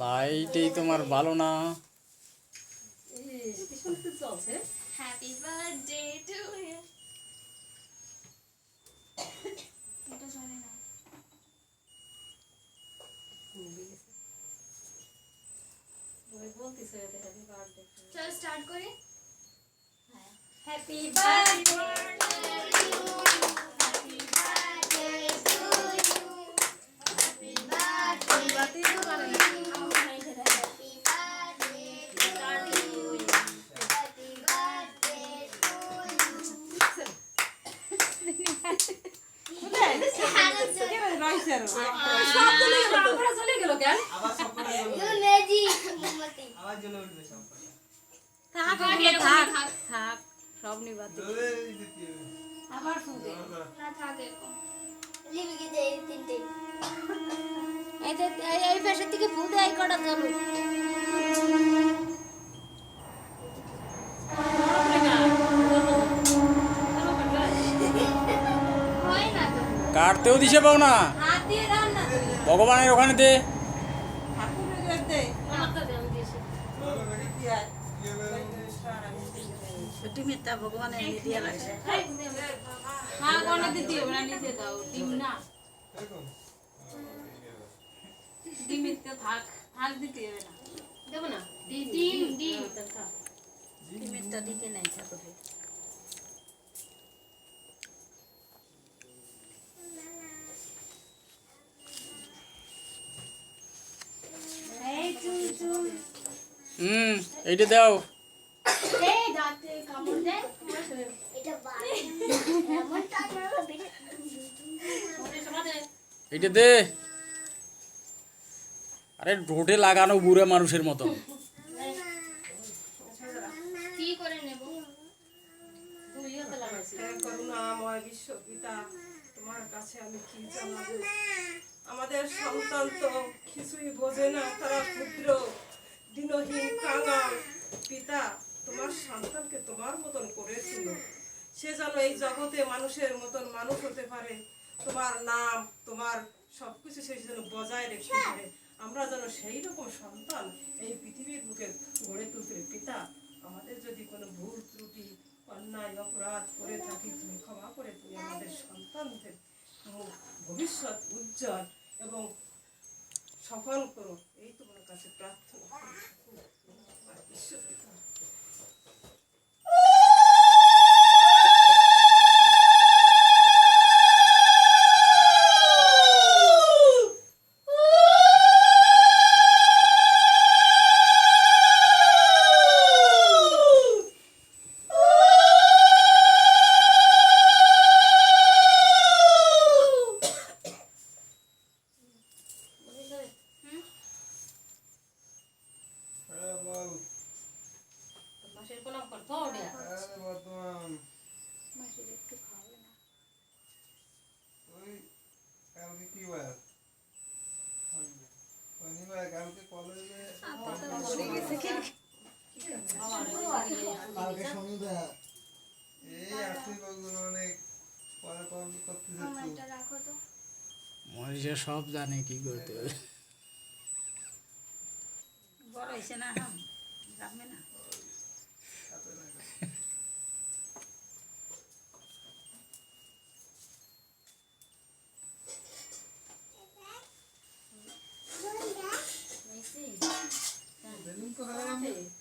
লাইটেই তোমার ভালো না। হ্যাপি বার্থডে টু ইউ এটা চলে না ওই বলতেছে এটা হ্যাপি বার্থডে চলো স্টার্ট করি হ্যাপি বার্থডে বাতি তো পারে না সব চলে গেল আমরা চলে গেল কেন আবার সব করে জ্বলবে। আবার জ্বলে উঠবে সব কটা। থাক থাক, এগুলো এরকমই থাক। থাক। থাক সব হবে। আবার শুনতে না থাকে এরকম। এই যে এই- এই পাশের থেকে ফু দেয় কটা চলো। কাটতেও দিছে পাও না। ভগবানের ওখানে দে আমার তো দেও দিয়েছে দিয়ে লাগছে হ্যাঁ কোনে নিচে দাও ডিম না? ডিমিতে থাক থাক দিতে হবে না দেবো না ডিম ডিম দিতে নাই হুম এইটা দাও এইটা দে। আরে ঠোঁটে লাগানো বুড়ো মানুষের মতো। কি করে নেব? দুই হাতে লাগাইছি হে করুণাময় বিশ্বপিতা তোমার কাছে আমি কি জানাব? আমাদের সন্তান তো কিছুই বোঝে না তারা ক্ষুদ্র দিনহীন কাঙাল পিতা। তোমার সন্তানকে তোমার মতন করেছিল। সে যেন এই জগতে মানুষের মতন মানুষ হতে পারে। তোমার নাম, তোমার সবকিছু সে যেন বজায় রেখে পারে। আমরা যেন সেই রকম সন্তান এই পৃথিবীর বুকে গড়ে তুলতে পিতা, আমাদের যদি কোনো ভুল ত্রুটি, অন্যায়, অপরাধ করে থাকি, তুমি ক্ষমা করে তুমি আমাদের সন্তানদের ভবিষ্যৎ উজ্জ্বল এবং সফল করো। এই তোমার কাছে প্রার্থনা করি। ঈশ্বর পিতা। আরে বল, মাসের প্রণাম কর তো ওটা আরে বর্তমান। ওই, কালকে? শনিবার, কালকে কলেজে কালকে শনিবার এই বলগুলো অনেক পরে কল করতেছে আমার তো এটা রাখো তো মনীষা সব জানে কি করতে হবে বড় হয়েছে না হাম যাবে না Suka.